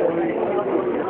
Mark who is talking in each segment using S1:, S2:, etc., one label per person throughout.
S1: Добрый день,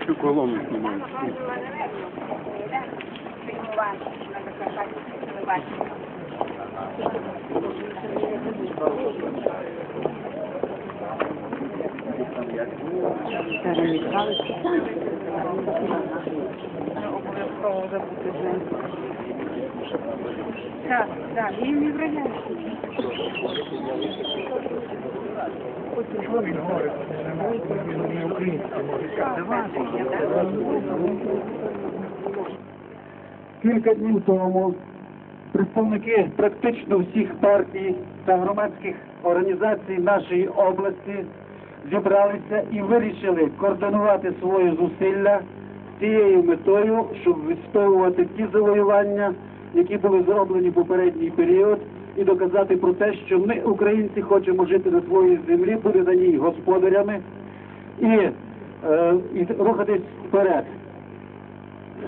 S2: Всю колонну знімають.
S3: Обов'язково забути з Так, так, він не вражає.
S4: Кілька днів тому представники практично всіх партій та громадських організацій нашої області зібралися і вирішили координувати свої зусилля з тією метою, щоб відстоювати ті завоювання, які були зроблені в попередній період, і доказати про те, що ми, українці, хочемо жити на своїй землі, бути на ній господарями і, е, і рухатись вперед.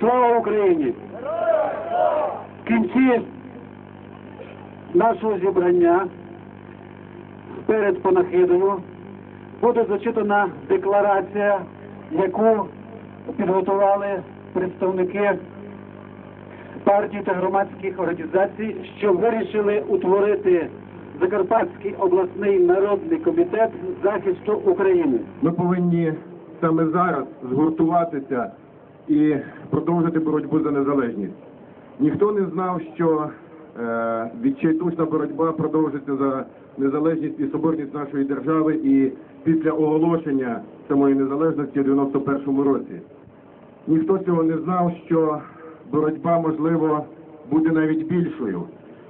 S4: Слава Україні! В кінці нашого зібрання перед панахидою буде зачитана декларація, яку підготували представники партій та громадських організацій, що вирішили утворити Закарпатський обласний народний комітет захисту України.
S2: Ми повинні саме зараз згуртуватися і продовжити боротьбу за незалежність. Ніхто не знав, що е, відчайдушна боротьба продовжиться за незалежність і соборність нашої держави і після оголошення самої незалежності у 91-му році. Ніхто цього не знав, що боротьба, можливо, буде навіть більшою.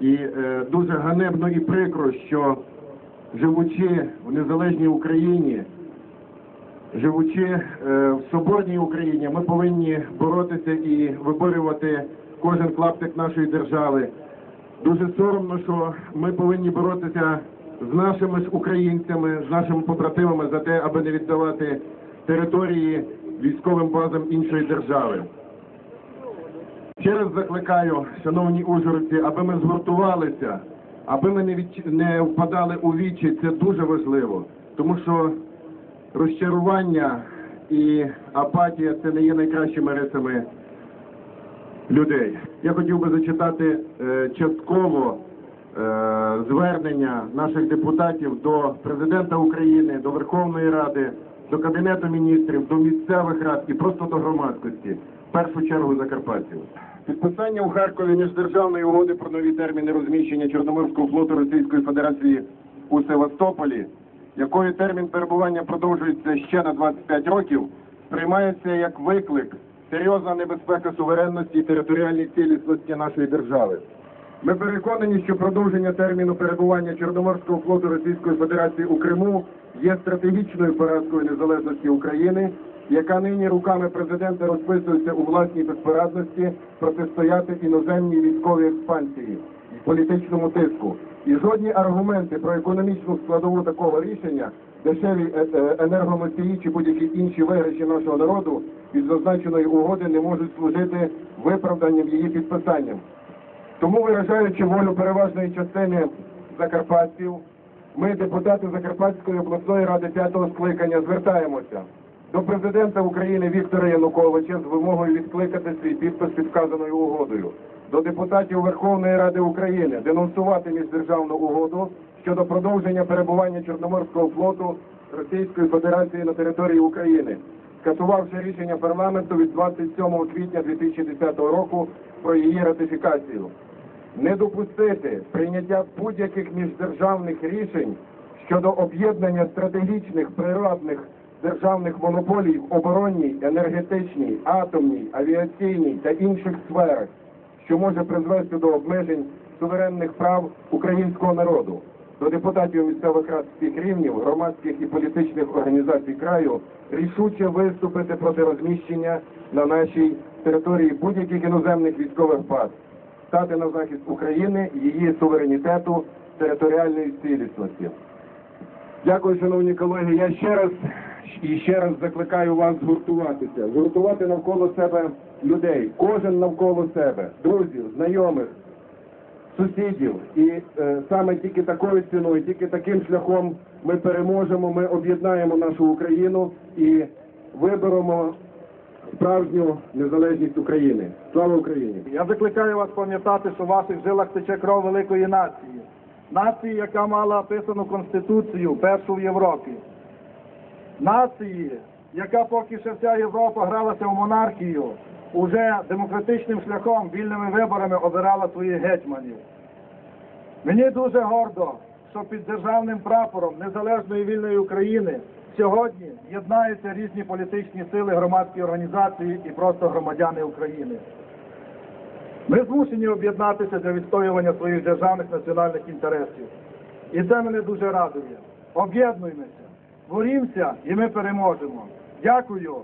S2: І е, дуже ганебно і прикро, що живучи в незалежній Україні, живучи е, в соборній Україні, ми повинні боротися і виборювати кожен клаптик нашої держави. Дуже соромно, що ми повинні боротися з нашими ж українцями, з нашими побратимами за те, аби не віддавати території військовим базам іншої держави. Ще раз закликаю, шановні ужгородці, аби ми згуртувалися, аби ми не, відч... не впадали у вічі, це дуже важливо, тому що розчарування і апатія це не є найкращими рисами людей. Я хотів би зачитати е, частково е, звернення наших депутатів до президента України, до Верховної Ради, до Кабінету міністрів, до місцевих рад і просто до громадськості, в першу чергу закарпатців. Підписання у Харкові міждержавної угоди про нові терміни розміщення Чорноморського флоту Російської Федерації у Севастополі, якою термін перебування продовжується ще на 25 років, сприймається як виклик, серйозна небезпека суверенності і територіальній цілісності нашої держави. Ми переконані, що продовження терміну перебування Чорноморського флоту Російської Федерації у Криму є стратегічною поразкою незалежності України, яка нині руками президента розписується у власній безпорадності протистояти іноземній військовій експансії і політичному тиску. І жодні аргументи про економічну складову такого рішення, дешеві е, е, енергоносії чи будь-які інші виграші нашого народу від зазначеної угоди не можуть служити виправданням її підписанням. Тому, виражаючи волю переважної частини закарпатців, ми, депутати Закарпатської обласної ради п'ятого скликання, звертаємося до президента України Віктора Януковича з вимогою відкликати свій підпис під вказаною угодою, до депутатів Верховної Ради України денонсувати міждержавну угоду щодо продовження перебування Чорноморського флоту Російської Федерації на території України, скасувавши рішення парламенту від 27 квітня 2010 року про її ратифікацію. Не допустити прийняття будь-яких міждержавних рішень щодо об'єднання стратегічних природних державних монополій в оборонній, енергетичній, атомній, авіаційній та інших сферах, що може призвести до обмежень суверенних прав українського народу, до депутатів місцевих рад всіх рівнів, громадських і політичних організацій краю рішуче виступити проти розміщення на нашій території будь-яких іноземних військових баз, стати на захист України, її суверенітету, територіальної цілісності. Дякую, шановні колеги. Я ще раз і ще раз закликаю вас згуртуватися, згуртувати навколо себе людей, кожен навколо себе, друзів, знайомих, сусідів. І е, саме тільки такою ціною, тільки таким шляхом ми переможемо, ми об'єднаємо нашу Україну і виберемо справжню незалежність України. Слава Україні!
S5: Я закликаю вас пам'ятати, що в ваших жилах тече кров великої нації. Нації, яка мала описану Конституцію, першу в Європі. Нації, яка поки ще вся Європа гралася в монархію, уже демократичним шляхом, вільними виборами обирала своїх гетьманів. Мені дуже гордо, що під державним прапором незалежної вільної України сьогодні єднаються різні політичні сили, громадські організації і просто громадяни України. Ми змушені об'єднатися для відстоювання своїх державних національних інтересів. І це мене дуже радує. Об'єднуємося, борімося і ми переможемо. Дякую.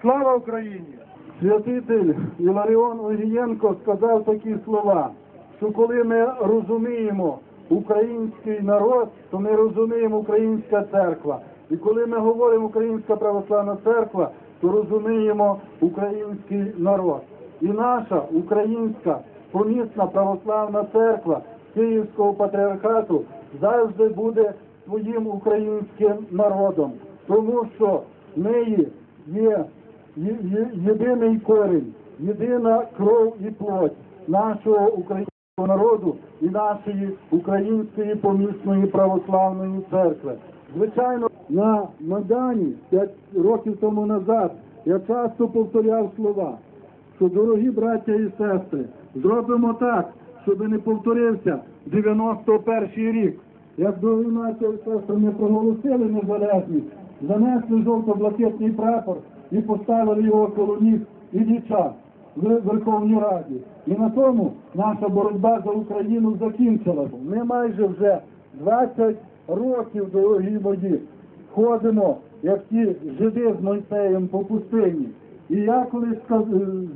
S5: Слава Україні!
S6: Святитель Іларіон Огієнко сказав такі слова, що коли ми розуміємо український народ, то ми розуміємо українська церква. І коли ми говоримо Українська православна церква, то розуміємо український народ. І наша українська помісна православна церква Київського патріархату завжди буде своїм українським народом, тому що в неї є єдиний корінь, єдина кров і плоть нашого українського народу і нашої української помісної православної церкви. Звичайно, на Майдані 5 років тому назад я часто повторяв слова, що дорогі браття і сестри, зробимо так, щоб не повторився 91 рік. Як дорогі браття і сестри не проголосили незалежність, занесли жовто-блакитний прапор і поставили його коло ніг і Ілліча в Верховній Раді. І на тому наша боротьба за Україну закінчилася. Ми майже вже 20 років, дорогі мої, ходимо, як ті жиди з Мойсеєм по пустині. І я колись е,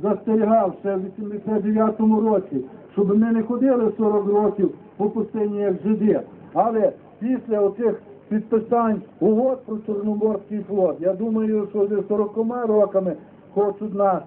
S6: застерігав ще в 89-му році, щоб ми не ходили 40 років по пустині, як жиди. Але після оцих підписань угод про Чорноморський флот, я думаю, що вже 40 роками хочуть нас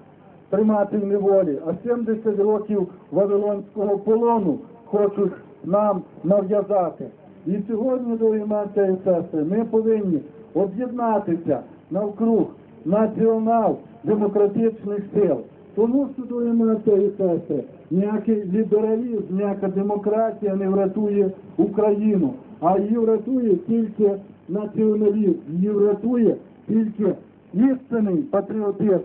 S6: тримати в неволі, а 70 років Вавилонського полону хочуть нам нав'язати. І сьогодні, дорогі мати і сестри, ми повинні об'єднатися навкруг націонал-демократичних сил. Тому що, дорогі мати і сестри, ніякий лібералізм, ніяка демократія не врятує Україну, а її врятує тільки націоналізм, її врятує тільки істинний патріотизм.